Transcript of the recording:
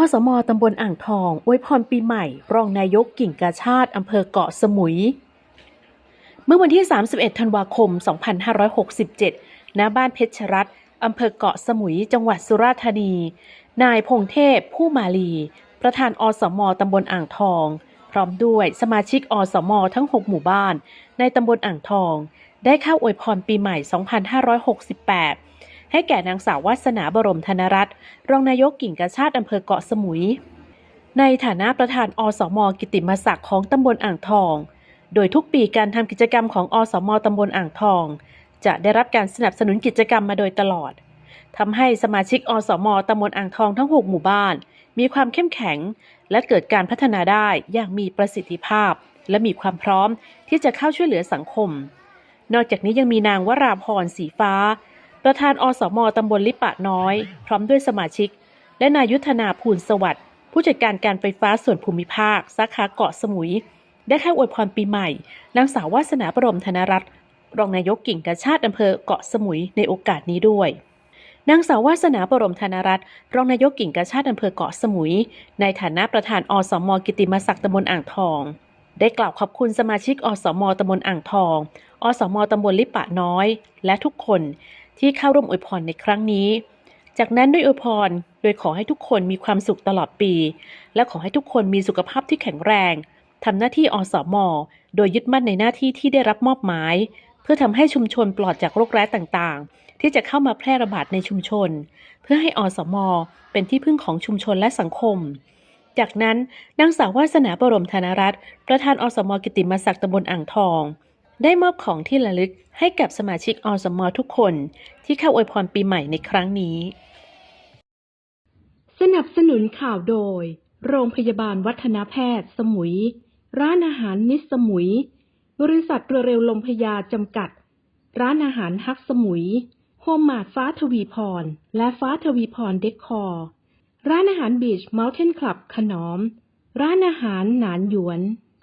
อสมตำบลอ่างทองอวยพรปีใหม่ รองนายกกิ่งกาชาติอำเภอเกาะสมุย เมื่อวันที่ 31 ธันวาคม 2567 ณ บ้านเพชรรัตน์อำเภอเกาะสมุย จังหวัดสุราษฎร์ธานี นายพงเทพ ผู้มาลี ประธานอสมตำบลอ่างทอง พร้อมด้วยสมาชิกอสมทั้ง 6 หมู่บ้าน ในตำบลอ่างทอง ได้เข้าอวยพรปีใหม่ 2568 ให้แก่นางสาววาสนาบรมธนรัตน์รองนายกกิ่งกาชาติอำเภอเกาะสมุย ในฐานะประธานอสมกิติมศักดิ์ของตำบลอ่างทอง โดยทุกปีการทำกิจกรรมของอสมตำบลอ่างทอง จะได้รับการสนับสนุนกิจกรรมมาโดยตลอดทำให้สมาชิกอสมตำบลอ่างทองทั้ง 6 หมู่บ้าน มีความเข้มแข็ง และเกิดการพัฒนาได้อย่างมีประสิทธิภาพ และมีความพร้อมที่จะเข้าช่วยเหลือสังคม นอกจากนี้ยังมีนางวราพรสีฟ้า ประธานอสมตำบลลิปะน้อย พร้อมด้วยสมาชิก และนายุทธนาภูลสวัสดิ์ผู้จัดการการไฟฟ้าส่วนภูมิภาค สาขาเกาะสมุย ได้เข้อวยพรปีใหม่นางสาววาสนาบรมธนรัตน์รองนายกกิ่งกาชาติอำเภอเกาะสมุยในโอกาสนี้ด้วยนางสาววาสนาบรมธนรัตน์รองนายกกิ่งกาชาติอำเภอเกาะสมุย ในฐานะประธานอสมกิติมศักดิ์ตำบลอ่างทอง ได้กล่าวขอบคุณสมาชิกอสมตำบลอ่างทอง อสมตำบลลิปะน้อย และทุกคน ที่เข้าร่วมอวยพรในครั้งนี้ จากนั้นด้วยอวยพรโดยขอให้ทุกคนมีความสุขตลอดปี และขอให้ทุกคนมีสุขภาพที่แข็งแรงทำหน้าที่อสมโดยยึดมั่นในหน้าที่ที่ได้รับมอบหมาย เพื่อทำให้ชุมชนปลอดจากโรคร้ายต่างๆ ที่จะเข้ามาแพร่ระบาดในชุมชน เพื่อให้อสมเป็นที่พึ่งของชุมชนและสังคม จากนั้นนางสาววาสนาบรมธนรัตน์ประธานอสมกิติมศักดิ์ตำบลอ่างทอง ได้มอบของที่ระลึกให้กับสมาชิกอสมอทุกคนที่เข้าอวยพรปีใหม่ในครั้งนี้ สนับสนุนข่าวโดย โรงพยาบาลวัฒนแพทย์ สมุย ร้านอาหารนิสสมุย บริษัทเรือเร็วลมพยาจำกัด ร้านอาหารฮักสมุย โฮมมาดฟ้าทวีพร และฟ้าทวีพรเดคคอร์ ร้านอาหารบีชเมลเทนคลับขนอม ร้านอาหารหนานหยวน